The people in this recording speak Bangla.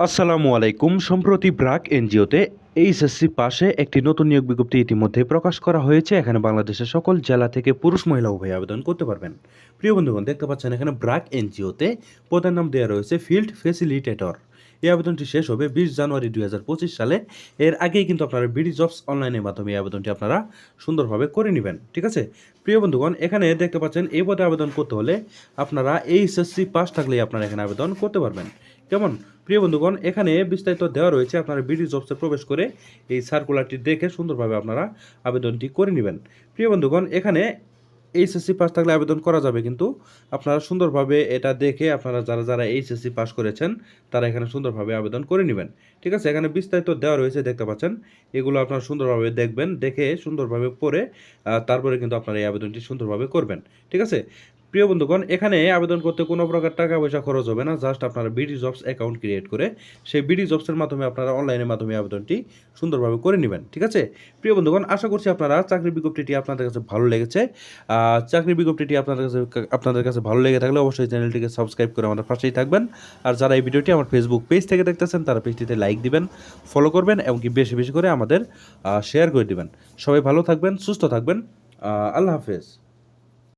আসসালামু আলাইকুম। সম্প্রতি ব্রাক এনজিওতে এইচএসসি পাশে একটি নতুন নিয়োগ বিজ্ঞপ্তি ইতিমধ্যে প্রকাশ করা হয়েছে। এখানে বাংলাদেশের সকল জেলা থেকে পুরুষ মহিলা উভয় আবেদন করতে পারবেন। প্রিয় বন্ধুগণ, দেখতে পাচ্ছেন এখানে ব্রাক এনজিওতে পদের নাম দেওয়া রয়েছে ফিল্ড ফেসিলিটেটর এই আবেদনটি শেষ হবে বিশ জানুয়ারি দুই হাজার পঁচিশ সালে। এর আগেই কিন্তু আপনারা বিডি জবস অনলাইনের মাধ্যমে এই আবেদনটি আপনারা সুন্দরভাবে করে নেবেন। ঠিক আছে? প্রিয় বন্ধুগণ, এখানে দেখতে পাচ্ছেন এই পদে আবেদন করতে হলে আপনারা এইচএসসি পাস থাকলেই আপনারা এখানে আবেদন করতে পারবেন। কেমন? প্রিয় বন্ধুগণ, এখানে বিস্তারিত দেওয়া রয়েছে আপনারা বিডি জবসে প্রবেশ করে এই সার্কুলারটি দেখে সুন্দরভাবে আপনারা আবেদনটি করে নেবেন। প্রিয় বন্ধুগণ, এখানে এইচএসসি পাস থাকলে আবেদন করা যাবে কিন্তু আপনারা সুন্দরভাবে এটা দেখে আপনারা যারা যারা এইচএসসি পাস করেছেন, তারা এখানে সুন্দরভাবে আবেদন করে নেবেন। ঠিক আছে, এখানে বিস্তারিত দেওয়া রয়েছে, দেখতে পাচ্ছেন। এগুলো আপনারা সুন্দরভাবে দেখবেন, দেখে সুন্দরভাবে পড়ে তারপরে কিন্তু আপনারা এই আবেদনটি সুন্দরভাবে করবেন। ঠিক আছে? প্রিয় বন্ধুগণ এখানে আবেদন করতে কোনো প্রকার টাকা পয়সা খরচ হবে না। জাস্ট আপনারা বিডি জবস অ্যাকাউন্ট ক্রিয়েট করে সেই বিডি জবসের মাধ্যমে আপনারা অনলাইনের মাধ্যমে আবেদনটি সুন্দরভাবে করে নেবেন ঠিক আছে? প্রিয় বন্ধুগণ আশা করছি আপনারা চাকরির বিজ্ঞপ্তিটি আপনাদের কাছে ভালো লেগেছে। আহ, চাকরির বিজ্ঞপ্তিটি আপনাদের কাছে আপনাদের কাছে ভালো লেগে থাকলে অবশ্যই চ্যানেলটিকে সাবস্ক্রাইব করে আমাদের পাশেই থাকবেন। আর যারা এই ভিডিওটি আমার ফেসবুক পেজ থেকে দেখতেছেন তারা পেজটিতে লাইক দিবেন ফলো করবেন এবং কি বেশি বেশি করে আমাদের শেয়ার করে দিবেন। সবাই ভালো থাকবেন সুস্থ থাকবেন। আল্লাহ হাফেজ।